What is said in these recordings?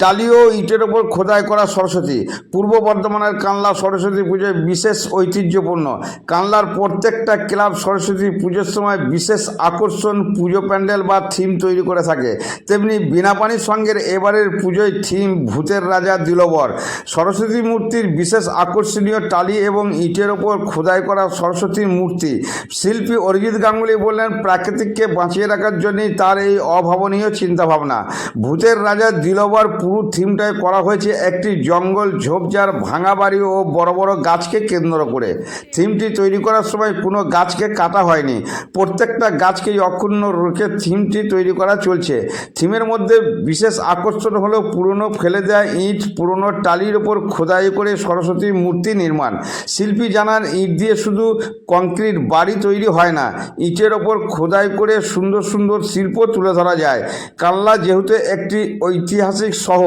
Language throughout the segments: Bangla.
টালি ও ইটের ওপর খোদাই করা সরস্বতী। পূর্ব বর্ধমানের কানলা সরস্বতী পুজোয় বিশেষ ঐতিহ্যপূর্ণ। কানলার প্রত্যেকটা ক্লাব সরস্বতী পুজোর সময় বিশেষ আকর্ষণ, পুজো প্যান্ডেল বা থিম তৈরি করে থাকে। তেমনি বিনাপানি সঙ্গের এবারের পুজোয় থিম ভূতের রাজা দিলবর। সরস্বতী মূর্তির বিশেষ আকর্ষণীয় টালি এবং ইটের ওপর খোদাই করা সরস্বতীর মূর্তি। শিল্পী অরিজিৎ গাঙ্গুলি বললেন, প্রাকৃতিককে বাঁচিয়ে রাখার জন্যই তার এই অভাবনীয় চিন্তাভাবনা। ভূতের রাজা দিলবর পুরো থিমটায় করা হয়েছে একটি জঙ্গল ঝোপঝাড় ভাঙা বাড়ি ও বড় বড় গাছকে কেন্দ্র করে। থিমটি তৈরি করার সময় কোনো গাছকে কাটা হয়নি। প্রত্যেকটা গাছকেই অক্ষুণ্ণ রেখে থিমটি তৈরি করা চলছে। থিমের মধ্যে বিশেষ আকর্ষণ হলো পুরনো ফেলে দেওয়া ইট, পুরনো টালির ওপর খোদাই করে সরস্বতীর মূর্তি নির্মাণ। শিল্পী জানান, ইট দিয়ে শুধু কংক্রিট বাড়ি তৈরি হয় না, ইটের ওপর খোদাই করে সুন্দর সুন্দর শিল্প তুলে ধরা যায়। কাল্লা যেহেতু একটি ঐতিহাসিক শহর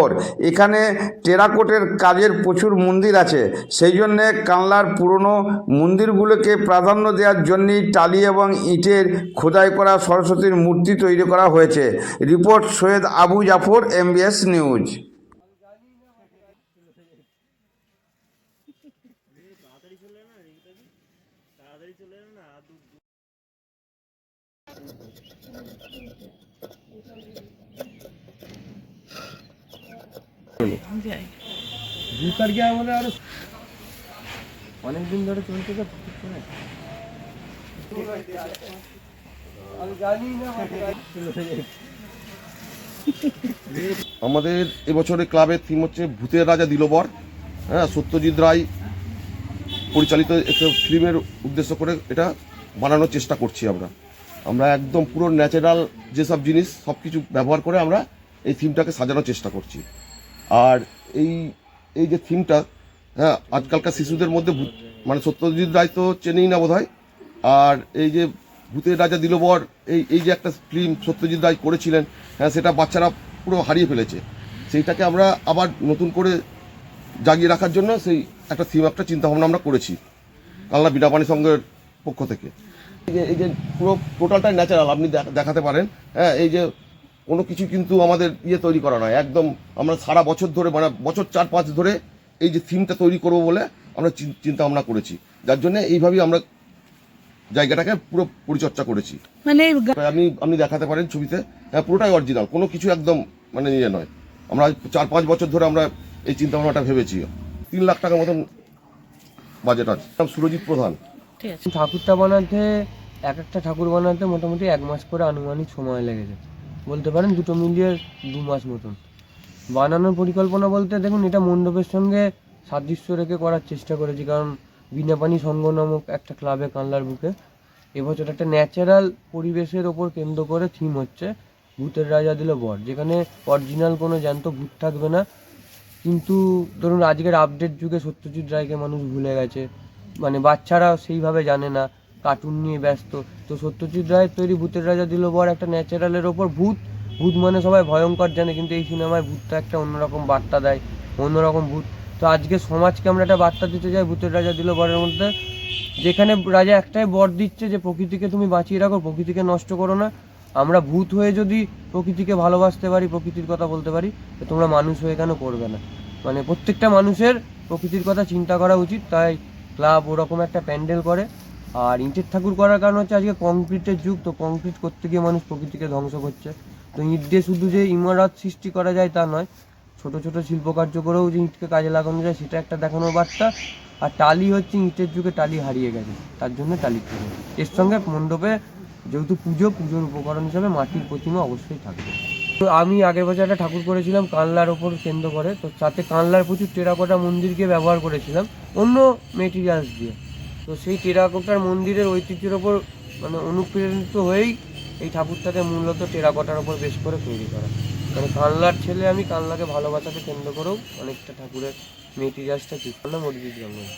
এখানে টেরাকোটের কাজের প্রচুর মন্দির আছে। সেই জন্যে কানলার পুরনো মন্দিরগুলোকে প্রাধান্য দেওয়ার জন্যই টালি এবং ইটের খোদাই করা সরস্বতীর মূর্তি তৈরি করা হয়েছে। Report Syed Abu Jafar MBS news আমাদের এবছরের ক্লাবের থিম হচ্ছে ভূতের রাজা দিলবর। হ্যাঁ সত্যজিৎ রায় পরিচালিত একটা ফিল্মের উদ্দেশ্য করে এটা বানানোর চেষ্টা করছি আমরা। আমরা একদম পুরো ন্যাচারাল যেসব জিনিস সব কিছু ব্যবহার করে আমরা এই থিমটাকে সাজানোর চেষ্টা করছি। আর এই এই যে থিমটা হ্যাঁ আজকালকার শিশুদের মধ্যে মানে সত্যজিৎ রায় তো চেনেই না বোধ আর এই যে ভূতের রাজা দিলবর, এই এই যে একটা ফিল্ম সত্যজিৎ রায় করেছিলেন হ্যাঁ সেটা বাচ্চারা পুরো হারিয়ে ফেলেছে। সেইটাকে আমরা আবার নতুন করে জাগিয়ে রাখার জন্য সেই একটা থিম একটা চিন্তা ভাবনা আমরা করেছি, কালনা বিনাপানি সংঘের পক্ষ থেকে। এই যে এই যে পুরো টোটালটাই ন্যাচারাল আপনি দেখাতে পারেন। হ্যাঁ এই যে কোনো কিছু কিন্তু আমাদের ইয়ে তৈরি করা নয়। একদম আমরা সারা বছর ধরে মানে বছর চার পাঁচ ধরে এই যে থিমটা তৈরি করব বলে আমরা চিন্তা ভাবনা করেছি। যার জন্য এইভাবেই আমরা জায়গাটাকে পুরো পরিচর্যা করেছি। মানে তাই আপনি আপনি দেখাতে পারেন ছবিতে। হ্যাঁ পুরোটাই অরিজিনাল কোনো কিছু একদম মানে ইয়ে নয়। আমরা চার পাঁচ বছর ধরে আমরা এই চিন্তা ভাবনাটা ভেবেছি। তিন লাখ টাকার মতন বাজেট আছে। সুরজিৎ প্রধান। ঠিক ঠাকুরটা বানাতে এক একটা ঠাকুর বানাতে মোটামুটি এক মাস করে আনুমানিক সময় লেগে লেগেছে বলতে পারেন দুটো মিলিয়ে দু মাস মতন। বানানোর পরিকল্পনা বলতে দেখুন, এটা মণ্ডপের সঙ্গে সাদৃশ্য রেখে করার চেষ্টা করেছি, কারণ বিনাপানি সংঘ নামক একটা ক্লাবে কানলার বুকে। এবছর একটা ন্যাচারাল পরিবেশের ওপর কেন্দ্র করে থিম হচ্ছে ভূতের রাজা দিল বর, যেখানে অরিজিনাল কোনো জ্যান্ত ভূত থাকবে না। কিন্তু ধরুন, আজকের আপডেট যুগে সত্যজিৎ রায়কে মানুষ ভুলে গেছে। মানে বাচ্চারা সেইভাবে জানে না। কার্টুন নিয়ে ব্যস্ত। তো সত্যজিৎ রায়ের তৈরি, ভূতের রাজা দিল বর একটা ন্যাচারালের ওপর। ভূত ভূত মানে সবাই ভয়ঙ্কর জানে, কিন্তু এই সিনেমায় ভূতটা একটা অন্যরকম বার্তা দেয়, অন্যরকম ভূত। তো আজকে সমাজকে আমরা একটা বার্তা দিতে চাই ভূতের রাজা দিল বরের মধ্যে, যেখানে রাজা একটাই বর দিচ্ছে যে, প্রকৃতিকে তুমি বাঁচিয়ে রাখো, প্রকৃতিকে নষ্ট করো না। আমরা ভূত হয়ে যদি প্রকৃতিকে ভালোবাসতে পারি, প্রকৃতির কথা বলতে পারি, তো তোমরা মানুষ হয়ে কেন করবে না? মানে প্রত্যেকটা মানুষের প্রকৃতির কথা চিন্তা করা উচিত, তাই ক্লাব ওরকম একটা প্যান্ডেল করে। আর ইঁটের ঠাকুর করার কারণ হচ্ছে আজকে কংক্রিটের যুগ, তো কংক্রিট করতে গিয়ে মানুষ প্রকৃতিকে ধ্বংস করছে। তো ইট দিয়ে শুধু যে ইমারত সৃষ্টি করা যায় তা নয়, ছোট ছোট শিল্পকার্য করেও যে ইঁটকে কাজে লাগানো যায়, সেটা একটা দেখানোর বার্তা। আর টালি হচ্ছে ইঁটের যুগে টালি হারিয়ে গেছে, তার জন্য টালি পুজো। এর সঙ্গে মণ্ডপে যেহেতু পুজো, পুজোর উপকরণ হিসাবে মাটির প্রতিমা অবশ্যই থাকবে। তো আমি আগের বছর একটা ঠাকুর করেছিলাম কানলার ওপর কেন্দ্র করে, তো তাতে কানলার প্রচুর টেরাকোটা মন্দিরকে ব্যবহার করেছিলাম, অন্য মেটেরিয়ালস দিয়ে। তো সেই টেরাকোটার মন্দিরের ঐতিহ্যের ওপর মানে অনুপ্রেরিত হয়েই এই ঠাকুরটাকে মূলত টেরাকোটার ওপর বেশ করে তৈরি করা। মানে কানলার ছেলে আমি কানলাকে ভালোবাসাকে কেন্দ্র করেও অনেকটা ঠাকুরের মেটেরিয়ালসটা ঠিক করলাম অরিজিৎ গাঙ্গুলি